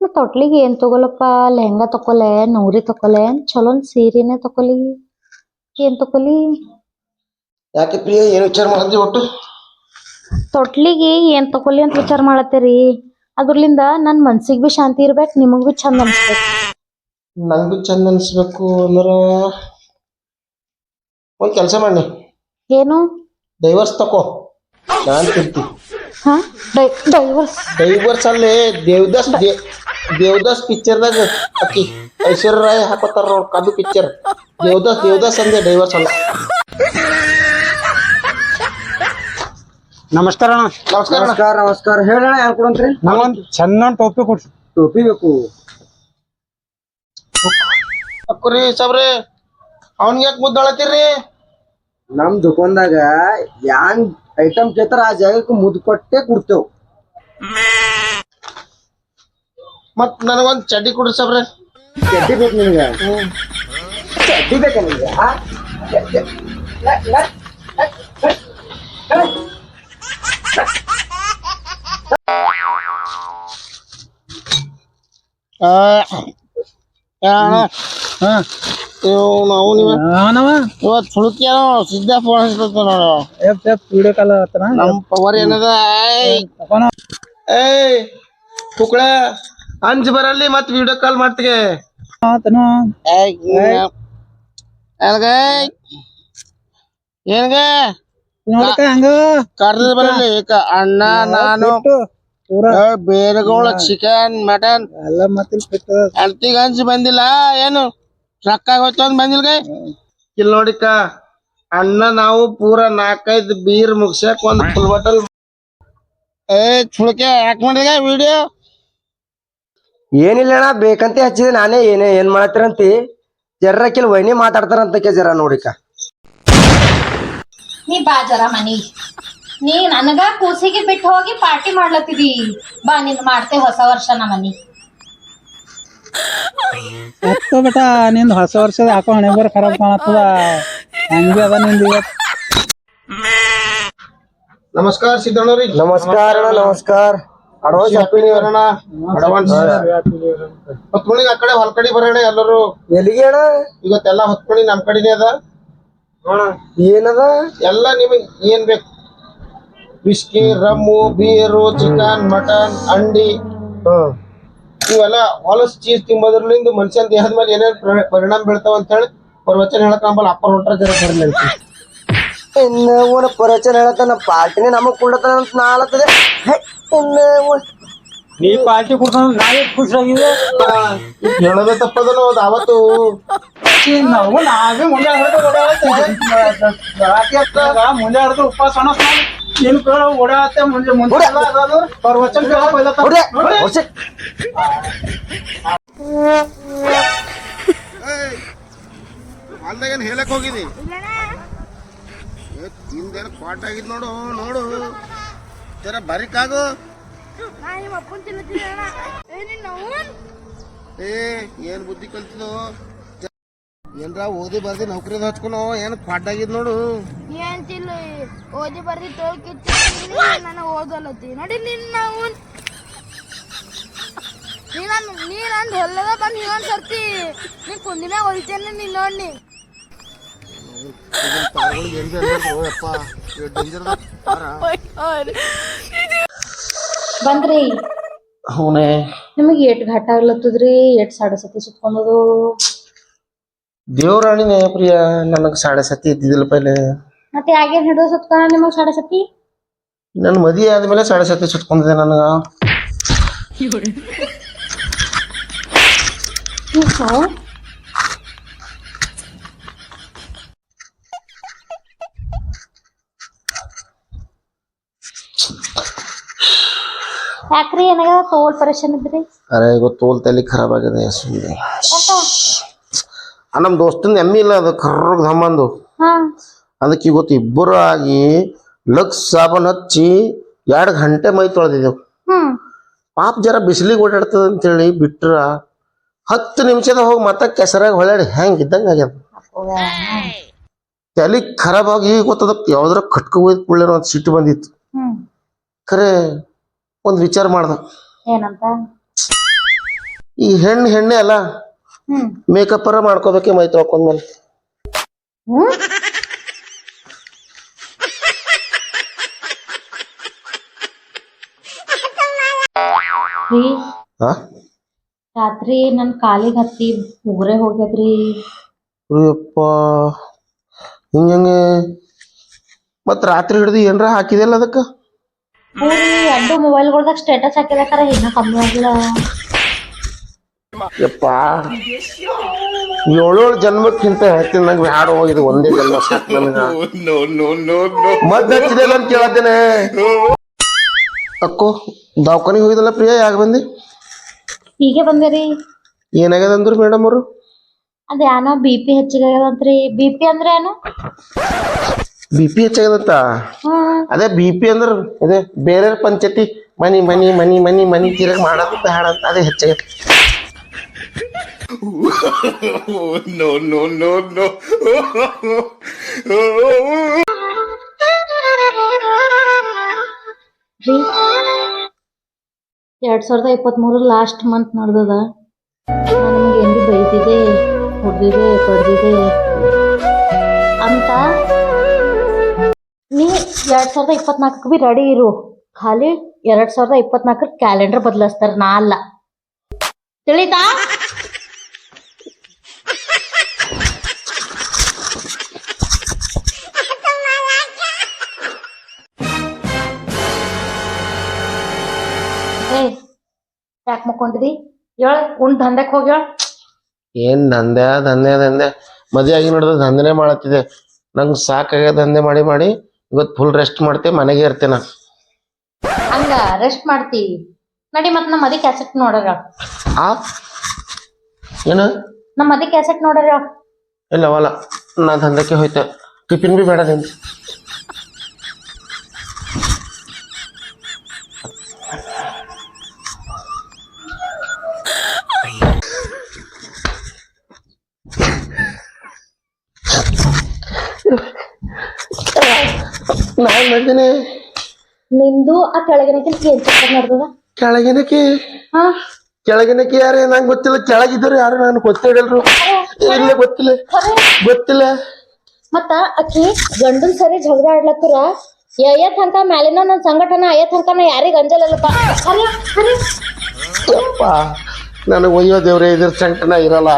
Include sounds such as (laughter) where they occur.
ಮತ್ ತೊಟ್ಲಿಗೆ ಏನ್ ತಗೋಳಪ್ಪ ಲೆಹಂಗಾ ತಕೊಲೆ ನೌರಿ ತಕೊಲೆ ಚಲೋನ್ ಸೀರೆನೆ ತಕೊಲಿ ಏನ್ ತಕೊಲಿ ಯಾಕೆ ಪ್ರಿಯ ಏನು ವಿಚಾರ ಮಾಡಿದ್ವಿ ಒಟ್ಟು? ತೊಟ್ಲಿಗೆ ಏನ್ ತಕೊಲಿ ಅಂತ ವಿಚಾರ ಮಾಡತ್ತೀರಿ? ಅದ್ರಲಿಂದ ನನ್ ಮನ್ಸಿಗ್ ಬಿ ಶಾಂತಿ ಇರ್ಬೇಕು ನಿಮಗ್ ಬಿ ಚಂದ ಅನ್ಸ್ಬೇಕು. ನಂಗ್ ಚಂದ ಅನ್ಸ್ಬೇಕು ಅಂದ್ರ ಒಂದ್ ಕೆಲಸ ಮಾಡಿ ಏನು? ಡೈವರ್ಸ್ ತಕೋ. ತಿಂತಿ. ಹಾ? ಡೈವರ್ಸ್. ಡೈವರ್ಸ್ ಅಲ್ಲಿ ದೇವದಾಸ್ ದೇ- ದೇವದಾಸ್ ಪಿಕ್ಚರ್ದಾಗ ಅಕ್ಕಿ ಐಶ್ವರ್ಯ ರಾಯ್ ಹಾಕೋತಾರ ನೋಡ್ ಕದು ಪಿಕ್ಚರ್ ದೇವದಾಸ್ ದೇವದಾಸ್ ಅಂದೆ ಡೈವರ್ಸ್ ಅಲ್ಲ. ನಮಸ್ಕಾರ ಅಣ್ಣ. ನಮಸ್ಕಾರ ಅಣ್ಣ. ನಮಸ್ಕಾರ ನಮಸ್ಕಾರ. ಹೇಳಣ್ಣ ಯಾರು ಕೊಡಂತ್ರಿ ನಂಗೊಂದ್ ಚಂದ ಟೋಪಿ ಕೊಡ್ರಿ ಟೋಪಿ ಬೇಕು. ಅಕ್ಕರಿ ಸಾಬ್ರೆ ಅವ್ನಿಗೆ ಯಾಕೆ ಮುದ್ದಾಳತ್ತೀರಿ? ನಮ್ ದುಕಾನ್ದಾಗ ಯಾನ್ ಐಟಮ್ ಕೇಳ್ತಾರ ಆ ಜಾಗಕ್ಕೆ ಮುದ್ದು ಕೊಟ್ಟೆ ಕೊಡ್ತೇವ್. ಮತ್ ನನಗೊಂದ್ ಚಡ್ಡಿ ಕೊಡ್ರಿ ಸಾಬ್ರೆ. ಚಡ್ಡಿ ಬೇಕು ನಿಮ್ಗೆ? ಚಡ್ಡಿ ಬೇಕಾ ನಿಮ್ಗೆ ಸಿದ್ಧ ಫೋನ್ ಹಚ್ಲತ್ತ ನೋಡು. ವಿಡಿಯೋ ಕಾಲ್ ಆತನ? ನಮ್ ಪವರ್ ಏನದ? ಏಯ್. ಏಯ್ ಕುಕ್ಳ. ಅಂಜ್ ಬರಲ್ಲಿ ಮತ್ ವಿಡಿಯೋ ಕಾಲ್ ಮಾಡ್ತಿಗೆ. ಏಯ್ ಏನ್ಗ? ಏನ್ಗ? ನೋಡಕ ಹಂಗ? ಕರ್ದ ಬರಲಿ ಕ- ಅಣ್ಣ ನಾನು. ಬೇರೆಗಳ ಚಿಕನ್ ಮಟನ್ ಎಲ್ಲ ಮತ್ತೆ ಅಂಜ್ ಬಂದಿಲ್ಲ ಏನು? ರೊಕ್ಕ ಹೋಯ್ತು ಅಂದ್ ಬಂದಿಲ್ಲ ಇಲ್ಲಿ ನೋಡಿಕ ಅಣ್ಣ ನಾವು ಪೂರ ನಾಲ್ಕೈದು ಬೀರ್ ಮುಗ್ಸಕ್ ಒಂದ್ ಫುಲ್ ಬಾಟಲ್ ಏ ಚುಳಕೆ ಯಾಕೆ ಮಾಡಿದ ವಿಡಿಯೋ ಏನಿಲ್ಲ ಅಣ್ಣ ಬೇಕಂತ ಹಚ್ಚಿದೆ. ನಾನೇ ಏನೇ ಏನ್ ಮಾಡತ್ತೀರಂತಿ? ಜರ್ರಕಿಲ್ ವೈನಿ ಮಾತಾಡ್ತಾರಂತಕ್ಕೆ ಜರ ನೋಡಿಕ. ನೀ ಬಾ ಜರ ಮನಿ. ನೀ ನನಗ ಕೂಸಿಗೆ ಬಿಟ್ಟು ಹೋಗಿ ಪಾರ್ಟಿ ಮಾಡ್ಲತ್ತಿದಿ. ಬಾ ನಿನ್ ಮಾಡ್ತೆ ಹೊಸ ವರ್ಷ ನಮ್ಮ ಮನಿ ಬೇಟ ನಿಂದು ಹೊಸ ವರ್ಷದ ಹಾಕೋ ಹಣೆ ಬರ ಖರಾಬ್ ಕಾಣತ್ತದ? ಹಂಗೆ ಅದ ನಿಂದು ಇವತ್ತು ನಮಸ್ಕಾರ ಸಿದ್ದಣ್ಣವ್ರಿ. ನಮಸ್ಕಾರ ಅಣ್ಣ ನಮಸ್ಕಾರ. ಅಡ್ವಾನ್ಸ್ ಹ್ಯಾಪಿ ನ್ಯೂ ಇಯರ್ ಅಣ್ಣ. ಅಡ್ವಾನ್ಸ್ ಹೊತ್ಮಣಿಗೆ ಆ ಕಡೆ ಹೊಲ ಕಡೆ ಬರೋಣ ಎಲ್ಲರೂ. ಎಲ್ಲಿಗೆ ಅಣ್ಣ? ಇವತ್ತೆಲ್ಲ ಹೊತ್ಮಣಿ ನಮ್ ಕಡೆನೇ ಅದ. ಏನದ? ಎಲ್ಲ ನಿಮಗೆ ಏನ್ ಬೇಕು? Whisky rum beer chicken mutton ಅಂಡಿ ಇವೆಲ್ಲ ಹೊಲಸ್ ಚೀಸ್ ತಿಂಬೋದ್ರಲಿಂದ ಮನುಷ್ಯನ ದೇಹದ ಮೇಲೆ ಏನೇನು ಪ್ರ- ಪರಿಣಾಮ ಬೀಳ್ತಾವ ಅಂತ ಹೇಳಿ ಪ್ರವಚನ ಹೇಳಕ್ ನಂಬಲ್ಲ ಅಪ್ಪ ಹೊಂಟ್ರ ಜರ ಬರ್ಲಿ ಇನ್ನ ಹೇಳತ್ತ ನಮ್ಮ ಹೇಳತ್ತಾನ ಪಾರ್ಟಿನೇ ನಮಗ್ ಕೊಡತಾನ ಅಂತ ನಾ ಅವ್ನ್- ನೀ ಪಾರ್ಟಿ ಕೊಡ್ತಾನ ನಾವೇ ಖುಷಿಯಾಗಿದೆ ಹೇಳೋದೇ ತಪ್ಪದಲ್ಲ ಅದು ಅವತ್ತು. ನಾವು ನಾವೇ ಮುಂದೆ ಹಿಡಿದು ಓಡಾಡತ್ತೆ ಮುಂದೆ ಹಿಡಿದು ಉಪವಾಸ ನೀನು ಕೇಳ ಓಡಾಡತ್ತೆ ಮುಂದೆ ಮುಂದೆ ಅವ್ರ ವಚನ. ಹೊಲ್ದಾಗ ಏನ್ ಹೇಳಕ್ ಹೋಗಿದಿ? ಹಿಂದೇನು ಕ್ವಾಟ್ ಆಗಿದ್ ನೋಡು ನೋಡು. ತರ ಬರಿಕಾಗು ಏ ಏನ್ ಬುದ್ಧಿ ಕಲ್ತಿದ್ದು ಏನ್ರ ಓದಿ ಬರ್ದಿ ನೌಕರಿ ಹಚ್ಕೊನೋ? ಏನ್ ಕ್ವಾಟ್ ನೋಡು. ನೋಡು ಏನ್ತಿಲ್ಲ ಓದಿ ಬರ್ದಿ ತೋಳ್ಕಿಚ್ಚಿ ನಾನು ಓದಲತ್ತಿ ನೋಡಿ ನಿನ್ನ ನಾವು ನೀ ನನ್ ನೀ? ನಂದು ಹೊಲ್ಲದ ಬಂದು ಇನ್ನೊಂದ್ ಸರ್ತಿ ನೀ ಕುಂದಿ ಮ್ಯಾಗ ಹೊಲಿತೇನೆ ನೀನ್ ನೋಡಿ ಬಂದ್ರಿ? ಅವನೇ ನಿಮಗೆ ಏಟ್ ಘಾಟ ಆಗ್ಲತ್ತದ್ರಿ? ಏಟ್ ಸಾಡ ಸತಿ ಸುತ್ಕೊಂಡದು? ದೇವರಾಣಿನೇ ಪ್ರಿಯ ನನಗ್ ಸಾಡ ಸತಿ ಇದ್ದಿದ್ದಿಲ್ಲ ಪೈಲೆ. ಮತ್ತೆ ಯಾಗೇನ್ ಹಿಡಿದು ಸುತ್ಕೊಂಡ ನಿಮಗ್ ಸಾಡ ಸತಿ? ನನ್ನ ಮದಿ ಆದ್ಮೇಲೆ ಸಾಡ ಸತಿ ಸುತ್ಕೊಂಡಿದೆ ನನಗ. ಯಾಕ್ರಿ ಏನಾಗ ತೋಲ್ ಪರೇಶಾನ್ ಇದ್ರಿ? ಅರೆ ಇವತ್ತು ತೋಲ್ ತಲೆ ಖರಾಬ್ ಆಗಿದೆ ಸುಮ್ಮನೆ ನಮ್ಮ ದೋಸ್ತನ ಎಮ್ಮಿ ಇಲ್ಲ ಅದು ಕರ್ರಗ್ ಧಮ್ಮಂದು ಹಾ. ಅದಕ್ಕೆ ಇವತ್ತು ಇಬ್ಬರು ಆಗಿ ಲಕ್ಸ್ ಸಾಬನ್ ಹಚ್ಚಿ ಎರಡು ಗಂಟೆ ಮೈ ತೊಳೆದಿದ್ದೆವು. ಪಾಪ ಜರ ಬಿಸಿಲಿಗೆ ಓಡಾಡ್ತದ ಅಂತೇಳಿ ಬಿಟ್ರ ಹತ್ತು ನಿಮಿಷದ ಹೋಗಿ ಮತ್ತೆ ಕೆಸರಾಗ ಹೊಳ್ಯಾಡಿ ಹೆಂಗ್ ಇದ್ದಂಗ ಆಗ್ಯದ. ತಲೆ ಖರಾಬ್ ಆಗಿ ಈಗ ಗೊತ್ತದ ಯಾವ್ದಾರ ಕಟ್ಕ ಹೋಯ್ತು ಕುಳ್ಳೇನೋ ಅಂತ ಸಿಟ್ಟು ಬಂದಿತ್ತು. ಖರೆ ಒಂದ್ ವಿಚಾರ ಮಾಡ್ದ. ಏನಂತ? ಈ ಹೆಣ್ಣು ಹೆಣ್ಣೆ ಅಲ್ಲ. ಮೇಕಪ್ ಅರ ಮಾಡ್ಕೋಬೇಕೆ ಮೈ ತೊಳ್ಕೊಂಡ್ಮೇಲೆ ಹ್ಮ್? ರೀ ಹಾ? ರಾತ್ರಿ ನನ್ ಕಾಲಿಗೆ ಹತ್ತಿ ಉಗುರೇ ಹೋಗ್ಯದ್ರಿ. ಅಯ್ಯಪ್ಪ. ಹಿಂಗೆ ಮತ್ ರಾತ್ರಿ ಹಿಡಿದು ಏನ್ರ ಹಾಕಿದೆಲ್ಲ ಅದಕ್ಕೆ? ಎರಡು ಮೊಬೈಲ್ಗಳ್ದಾಗ ಸ್ಟೇಟಸ್ ಹಾಕಿದಾಕಾರ ಇನ್ನೂ ಕಮ್ಮಿ ಆಗಿಲ್ಲ. ಯಪ್ಪ. ಏಳೇಳು ಜನ್ಮಕ್ಕಿಂತ ಹೇಳ್ತೀನಿ ನಂಗೆ ಬ್ಯಾಡ ಹೋಗಿದೆ ಒಂದೇ ಜನ್ಮ ಸಾಕು ನನಗ. (laughs) ಮದ್ದು ಹಚ್ಚಿದೆಲ್ಲ ಅಂತ ಕೇಳತ್ತೇನೆ ಅಕ್ಕೋ ದವಾಖಾನಿಗೆ ಹೋಗಿದಲ್ಲ ಪ್ರಿಯ ಯಾಕ ಬಂದಿ? ಹೀಗೆ ಬಂದಿರಿ. ಏನಾಗ್ಯದ ಅಂದ್ರು ಮೇಡಮ್ ಅವರು? ಅದೇನೋ ಬಿಪಿ ಬಿ ಪಿ ಹೆಚ್ಚಿಗೆ ಆಗ್ಯದಂತ್ರಿ ಬಿ ಪಿ ಅಂದ್ರೆ ಏನು? ಬಿ ಪಿ ಹೆಚ್ಚಾಗದತ್ತ ಅದೇ ಬಿ ಪಿ ಅಂದ್ರ ಅದೇ ಬೇರೆ ಪಂಚಾಯತಿ ಮನಿ ಮನಿ ಮನಿ ಮನಿ ಮನಿ ತಿರಗ್ ಮಾಡೋದು ಬೇಡ ಅಂತ ಅದೇ ನೋ ನೋ ಎರಡ್ ಸಾವಿರದ ಇಪ್ಪತ್ಮೂರು ಲಾಸ್ಟ್ ಮಂತ್ ನಡೆದದ. ನಾನು ನಿಮ್ಗೆ ಎಲ್ಲಿ ಬೈದಿದೆ ಹೊಡೆದಿದೆ ಪಡೆದಿದೆ ಅಂತ ನೀ ಎರಡ್ ಸಾವಿರದ ಇಪ್ಪತ್ನಾಲ್ಕಕ್ಕೆ ಬಿ ರೆಡಿ ಇರು. ಖಾಲಿ ಎರಡ್ ಸಾವಿರದ ಇಪ್ಪತ್ನಾಲ್ಕರ ಕ್ಯಾಲೆಂಡರ್ ಬದಲಾಯಿಸ್ತಾರ ನಾ ಅಲ್ಲ. ತಿಳಿತಾ? ಯಾಕೆ ಮಕ್ಕೊಂಡಿದಿ? ಹೇಳ, ಉಂಡ್ ದಂಧಕ್ಕೆ ಹೋಗಿ ಏನ್ ದಂಧೆ ದಂಧೆ ದಂಧೆ. ಮದುವೆ ಆಗಿ ನೋಡಿದ್ರೆ ದಂಧೆನೇ ಮಾಡತ್ತಿದೆ ನಂಗೆ ಸಾಕಾಗ್ಯದ ದಂಧೆ ಮಾಡಿ ಮಾಡಿ. ಇವತ್ತು ಫುಲ್ ರೆಸ್ಟ್ ಮಾಡ್ತೆ ಮನೆಗೆ ಇರ್ತೇನೆ. ಹಂಗ ರೆಸ್ಟ್ ಮಾಡ್ತಿ? ನಡಿ ಮತ್ತೆ ನಮ್ಮ ಅದೇ ಕ್ಯಾಸೆಟ್ ನೋಡರ ಆ? ಏನು? ನಮ್ಮ ಅದಕ್ಕೆ ಕ್ಯಾಸೆಟ್ ನೋಡರ ಇಲ್ಲ ಅವಲ್ಲ. ನಾ ದಂಧಕ್ಕೆ ಹೋಯ್ತೆ. ಟಿಫಿನ್ ಬಿ ಬೇಡ ನಿಂದು. ನಾನು ಮಾಡಿದ್ದೇನೆ ನಿಂದು ಆ ಕೆಳಗಿನಕಿಂತ ಏನ್ ಚಕ್ಕರ್ ನಡ್ದದ ಕೆಳಗಿನಕ್ಕೆ? ಹಾ. ಕೆಳಗಿನಕ್ಕೆ ಯಾರೇ ನಂಗೆ ಗೊತ್ತಿಲ್ಲ. ಕೆಳಗಿದ್ರು ಯಾರು ನಾನು ಗೊತ್ತಿಡಲ್ರು ಇಲ್ಲ ಗೊತ್ತಿಲ್ಲ. ಗೊತ್ತಿಲ್ಲ. ಮತ್ತ ಆಕಿ ಗಂಡನ್ ಸರಿ ಜಗಳ ಆಡ್ಲತ್ತರ? ಯಯ್ಯ ತನಕ ಮ್ಯಾಲಿನ ನನ್ ಸಂಘಟನ ಅಯ್ಯ ತನಕ ನಾ ಯಾರಿಗ ಅಂಜಲ್ಲಪ್ಪ ಯಪ್ಪ ನನಗೆ ಒಯ್ಯೋ ದೇವ್ರೆ ಇದ್ರ ಸಂಕಟನ ಇರಲ್ಲ.